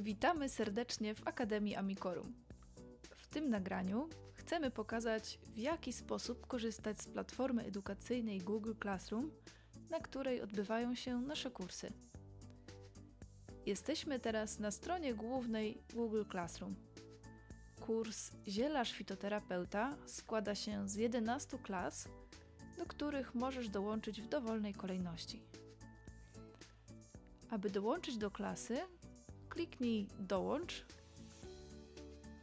Witamy serdecznie w Akademii Amikorum. W tym nagraniu chcemy pokazać, w jaki sposób korzystać z platformy edukacyjnej Google Classroom, na której odbywają się nasze kursy. Jesteśmy teraz na stronie głównej Google Classroom. Kurs Zielarz Fitoterapeuta składa się z 11 klas, do których możesz dołączyć w dowolnej kolejności. Aby dołączyć do klasy, kliknij Dołącz,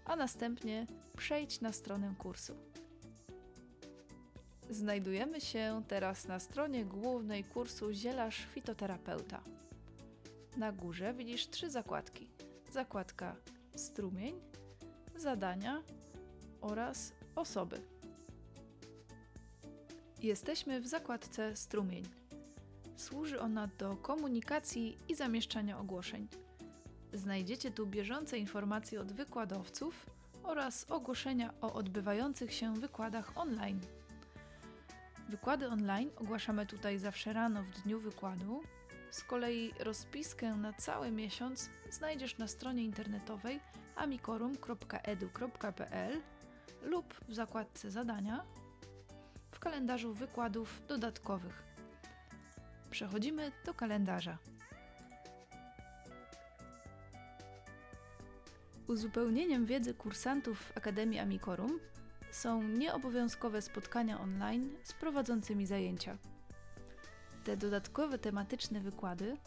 a następnie przejdź na stronę kursu. Znajdujemy się teraz na stronie głównej kursu Zielarz Fitoterapeuta. Na górze widzisz trzy zakładki: zakładka Strumień, Zadania oraz Osoby. Jesteśmy w zakładce Strumień. Służy ona do komunikacji i zamieszczania ogłoszeń. Znajdziecie tu bieżące informacje od wykładowców oraz ogłoszenia o odbywających się wykładach online. Wykłady online ogłaszamy tutaj zawsze rano w dniu wykładu. Z kolei rozpiskę na cały miesiąc znajdziesz na stronie internetowej amikorum.edu.pl lub w zakładce zadania w kalendarzu wykładów dodatkowych. Przechodzimy do kalendarza. Uzupełnieniem wiedzy kursantów Akademii Amikorum są nieobowiązkowe spotkania online z prowadzącymi zajęcia. Te dodatkowe tematyczne wykłady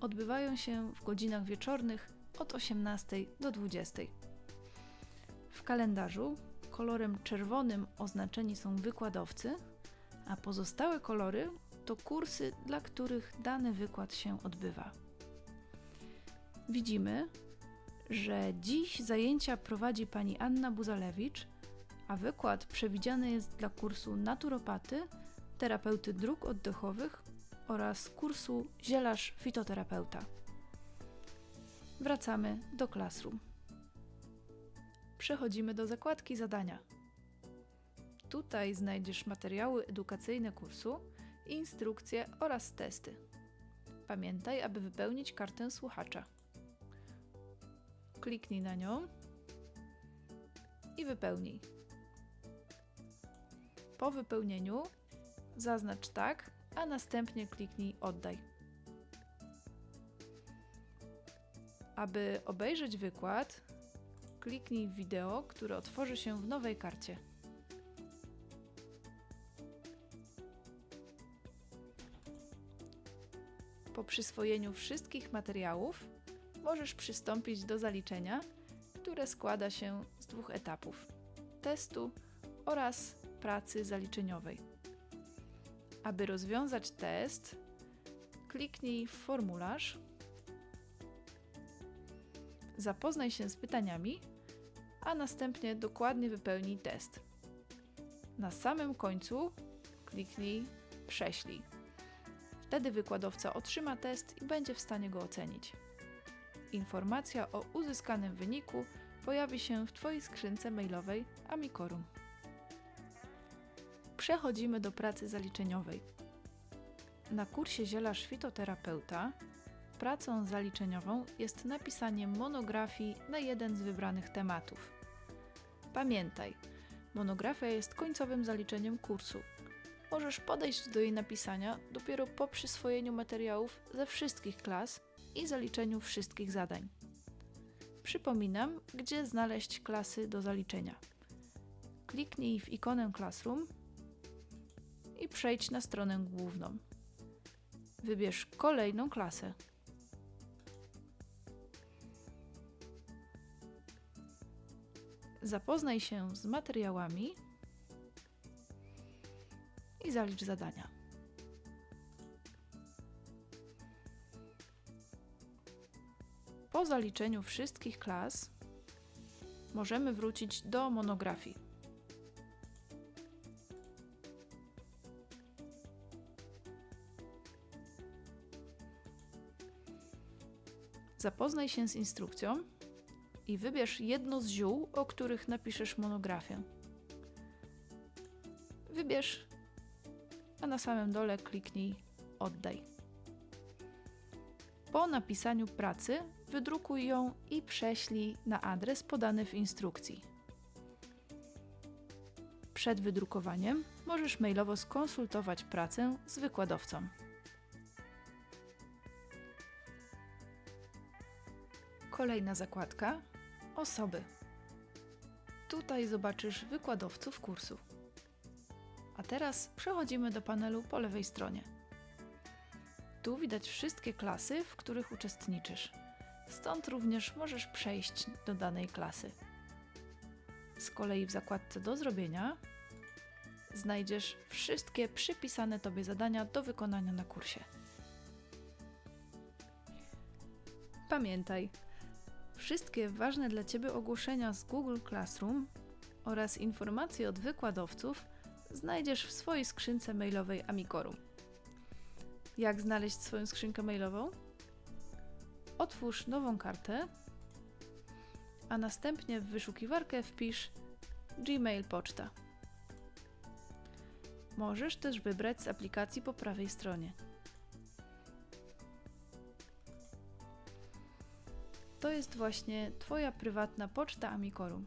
odbywają się w godzinach wieczornych od 18 do 20. W kalendarzu kolorem czerwonym oznaczeni są wykładowcy, a pozostałe kolory to kursy, dla których dany wykład się odbywa. Widzimy, że dziś zajęcia prowadzi pani Anna Buzalewicz, a wykład przewidziany jest dla kursu naturopaty, terapeuty dróg oddechowych oraz kursu zielarz fitoterapeuta. Wracamy do Classroom. Przechodzimy do zakładki zadania. Tutaj znajdziesz materiały edukacyjne kursu, instrukcje oraz testy. Pamiętaj, aby wypełnić kartę słuchacza. Kliknij na nią i wypełnij. Po wypełnieniu zaznacz tak, a następnie kliknij oddaj. Aby obejrzeć wykład, kliknij wideo, które otworzy się w nowej karcie. Po przyswojeniu wszystkich materiałów możesz przystąpić do zaliczenia, które składa się z dwóch etapów: testu oraz pracy zaliczeniowej. Aby rozwiązać test, kliknij w formularz, zapoznaj się z pytaniami, a następnie dokładnie wypełnij test. Na samym końcu kliknij Prześlij. Wtedy wykładowca otrzyma test i będzie w stanie go ocenić. Informacja o uzyskanym wyniku pojawi się w Twojej skrzynce mailowej Amikorum. Przechodzimy do pracy zaliczeniowej. Na kursie Zielarz Fitoterapeuta pracą zaliczeniową jest napisanie monografii na jeden z wybranych tematów. Pamiętaj, monografia jest końcowym zaliczeniem kursu. Możesz podejść do jej napisania dopiero po przyswojeniu materiałów ze wszystkich klas i zaliczeniu wszystkich zadań. Przypominam, gdzie znaleźć klasy do zaliczenia. Kliknij w ikonę Classroom i przejdź na stronę główną. Wybierz kolejną klasę. Zapoznaj się z materiałami i zalicz zadania. Po zaliczeniu wszystkich klas możemy wrócić do monografii. Zapoznaj się z instrukcją i wybierz jedno z ziół, o których napiszesz monografię. Wybierz, a na samym dole kliknij Oddaj. Po napisaniu pracy wydrukuj ją i prześlij na adres podany w instrukcji. Przed wydrukowaniem możesz mailowo skonsultować pracę z wykładowcą. Kolejna zakładka osoby. Tutaj zobaczysz wykładowców kursu. A teraz przechodzimy do panelu po lewej stronie. Tu widać wszystkie klasy, w których uczestniczysz. Stąd również możesz przejść do danej klasy. Z kolei w zakładce do zrobienia znajdziesz wszystkie przypisane Tobie zadania do wykonania na kursie. Pamiętaj, wszystkie ważne dla Ciebie ogłoszenia z Google Classroom oraz informacje od wykładowców znajdziesz w swojej skrzynce mailowej Amikorum. Jak znaleźć swoją skrzynkę mailową? Otwórz nową kartę, a następnie w wyszukiwarkę wpisz Gmail Poczta. Możesz też wybrać z aplikacji po prawej stronie. To jest właśnie Twoja prywatna poczta Amikorum.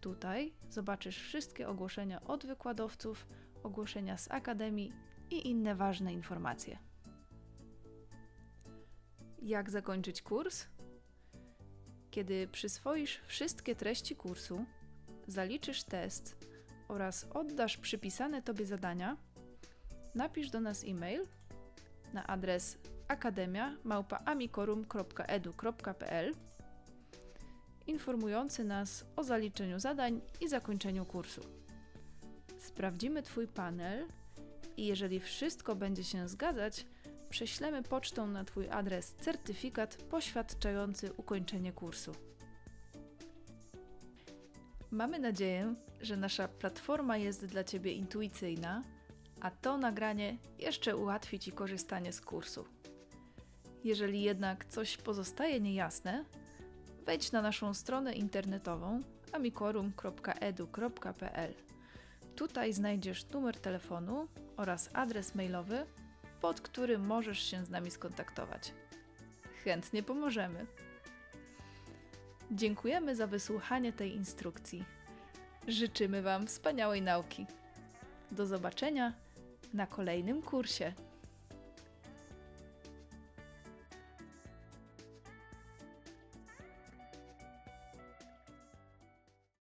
Tutaj zobaczysz wszystkie ogłoszenia od wykładowców, ogłoszenia z akademii i inne ważne informacje. Jak zakończyć kurs? Kiedy przyswoisz wszystkie treści kursu, zaliczysz test oraz oddasz przypisane Tobie zadania, napisz do nas e-mail na adres akademia.amikorum.edu.pl informujący nas o zaliczeniu zadań i zakończeniu kursu. Sprawdzimy Twój panel i jeżeli wszystko będzie się zgadzać, prześlemy pocztą na Twój adres certyfikat poświadczający ukończenie kursu. Mamy nadzieję, że nasza platforma jest dla Ciebie intuicyjna, a to nagranie jeszcze ułatwi Ci korzystanie z kursu. Jeżeli jednak coś pozostaje niejasne, wejdź na naszą stronę internetową amikorum.edu.pl. Tutaj znajdziesz numer telefonu oraz adres mailowy, pod którym możesz się z nami skontaktować. Chętnie pomożemy. Dziękujemy za wysłuchanie tej instrukcji. Życzymy Wam wspaniałej nauki. Do zobaczenia na kolejnym kursie.